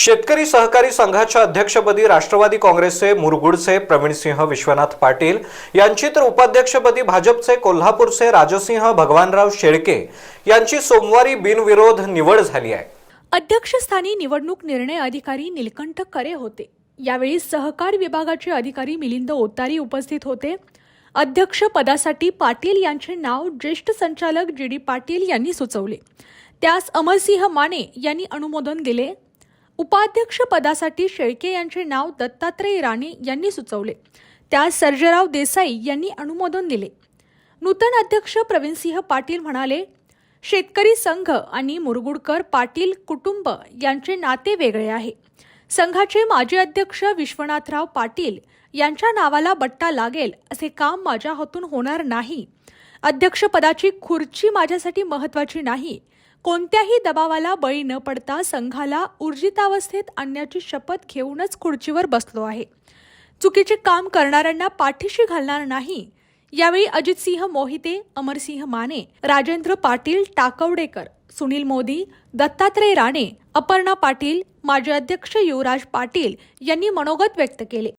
शेतकरी सहकारी संघाच्या अध्यक्षपदी राष्ट्रवादी काँग्रेसचे मुरगुडचे प्रवीणसिंह विश्वनाथ पाटील यांची तर उपाध्यक्षपदी भाजपचे कोल्हापूरचे राजसिंह भगवानराव शेळके यांची सोमवारी बिनविरोध निवड झाली आहे. अध्यक्षस्थानी निवडणूक निर्णय अधिकारी निलकंठ करे होते. यावेळी सहकार विभागाचे अधिकारी मिलिंद ओतारी उपस्थित होते. अध्यक्ष पदासाठी पाटील यांचे नाव ज्येष्ठ संचालक जी डी पाटील यांनी सुचवले. त्यास अमरसिंह माने यांनी अनुमोदन दिले. उपाध्यक्ष पदासाठी शेळके यांचे नाव दत्तात्रय राणे यांनी सुचवले. त्यास सर्जराव देसाई यांनी अनुमोदन दिले. नूतन अध्यक्ष प्रवीणसिंह पाटील म्हणाले शेतकरी संघ आणि मुरगुडकर पाटील कुटुंब यांचे नाते वेगळे आहे. संघाचे माजी अध्यक्ष विश्वनाथराव पाटील यांच्या नावाला बट्टा लागेल असे काम माझ्या हातून होणार नाही. अध्यक्षपदाची खुर्ची माझ्यासाठी महत्वाची नाही. कोणत्याही दबावाला बळी न पडता संघाला ऊर्जितावस्थेत आणण्याची शपथ घेऊनच खुर्चीवर बसलो आहे. चुकीचे काम करणाऱ्यांना पाठीशी घालणार नाही. यावेळी अजितसिंह मोहिते अमरसिंह माने राजेंद्र पाटील टाकवडेकर सुनील मोदी दत्तात्रय राणे अपर्णा पाटील माजी अध्यक्ष युवराज पाटील यांनी मनोगत व्यक्त केले.